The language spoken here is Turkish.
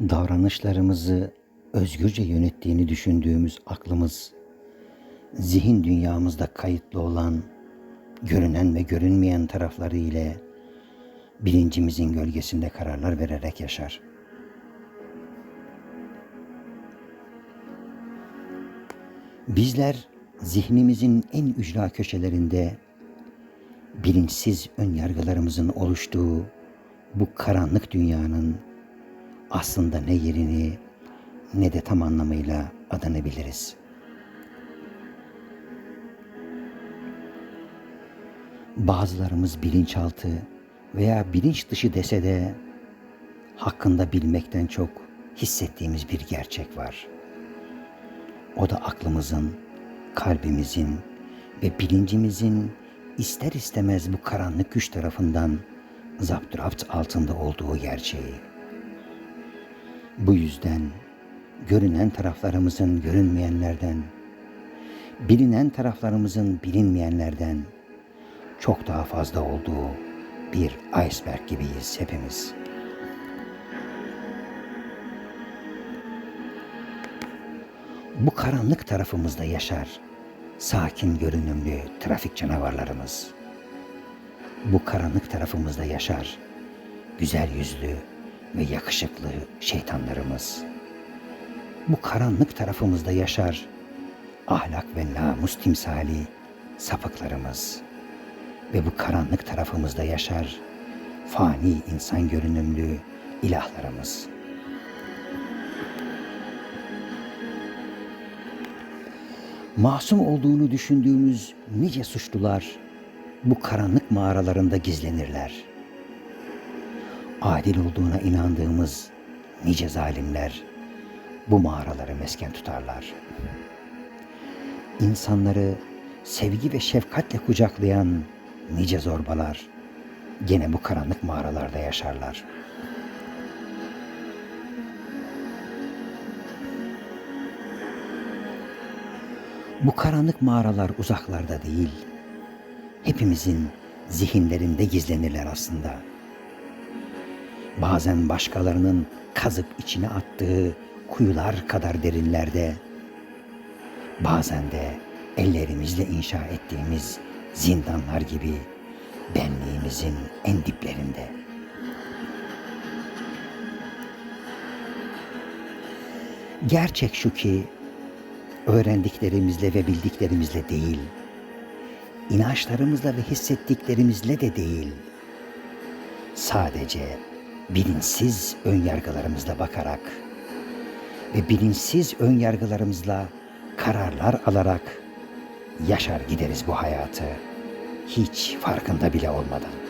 davranışlarımızı özgürce yönettiğini düşündüğümüz aklımız, zihin dünyamızda kayıtlı olan görünen ve görünmeyen tarafları ile bilincimizin gölgesinde kararlar vererek yaşar. Bizler zihnimizin en ücra köşelerinde bilinçsiz ön yargılarımızın oluştuğu bu karanlık dünyanın aslında ne yerini ne de tam anlamıyla adını biliriz. Bazılarımız bilinçaltı veya bilinç dışı dese de hakkında bilmekten çok hissettiğimiz bir gerçek var. O da aklımızın, kalbimizin ve bilincimizin ister istemez bu karanlık güç tarafından zapturapt altında olduğu gerçeği. Bu yüzden görünen taraflarımızın görünmeyenlerden, bilinen taraflarımızın bilinmeyenlerden çok daha fazla olduğu bir iceberg gibiyiz hepimiz. Bu karanlık tarafımızda yaşar sakin görünümlü trafik canavarlarımız. Bu karanlık tarafımızda yaşar güzel yüzlü ve yakışıklı şeytanlarımız. Bu karanlık tarafımızda yaşar ahlak ve namus timsali sapıklarımız. Ve bu karanlık tarafımızda yaşar fani insan görünümlü ilahlarımız. Masum olduğunu düşündüğümüz nice suçlular bu karanlık mağaralarında gizlenirler. Adil olduğuna inandığımız nice zalimler bu mağaraları mesken tutarlar. İnsanları sevgi ve şefkatle kucaklayan nice zorbalar gene bu karanlık mağaralarda yaşarlar. Bu karanlık mağaralar uzaklarda değil, hepimizin zihinlerinde gizlenirler aslında. Bazen başkalarının kazıp içine attığı kuyular kadar derinlerde, bazen de ellerimizle inşa ettiğimiz zindanlar gibi benliğimizin en diplerinde. Gerçek şu ki öğrendiklerimizle ve bildiklerimizle değil, inançlarımızla ve hissettiklerimizle de değil, sadece bilinçsiz önyargılarımızla bakarak ve bilinçsiz önyargılarımızla kararlar alarak yaşar gideriz bu hayatı hiç farkında bile olmadan.